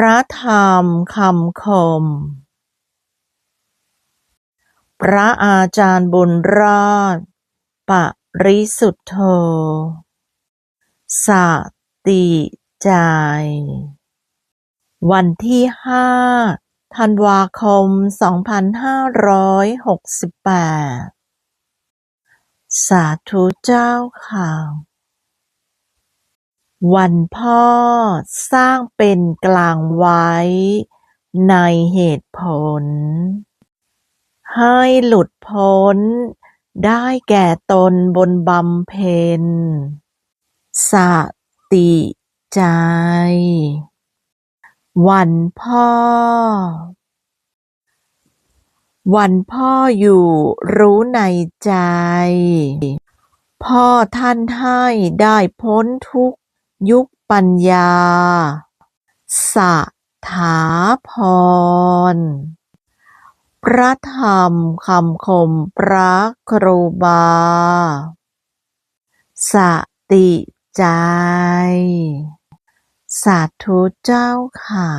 ระธรรมคำคม พระอาจารย์บุญรอด ปริสุทธโธสติใจ วันที่ห้าธันวาคม 2568 สาธุเจ้าค่ะ วันพ่อสร้างเป็นกลางไว้ ในเหตุผล ให้หลุดพ้น ได้แก่ตนบนบำเพ็ญสติใจ วันพ่อ วันพ่ออยู่รู้ในใจ พ่อท่านให้ได้พ้นทุก ยุคปัญญา สถาพร พระธรรมคำคมพระครูบา สติใจ สาธุเจ้าค่ะ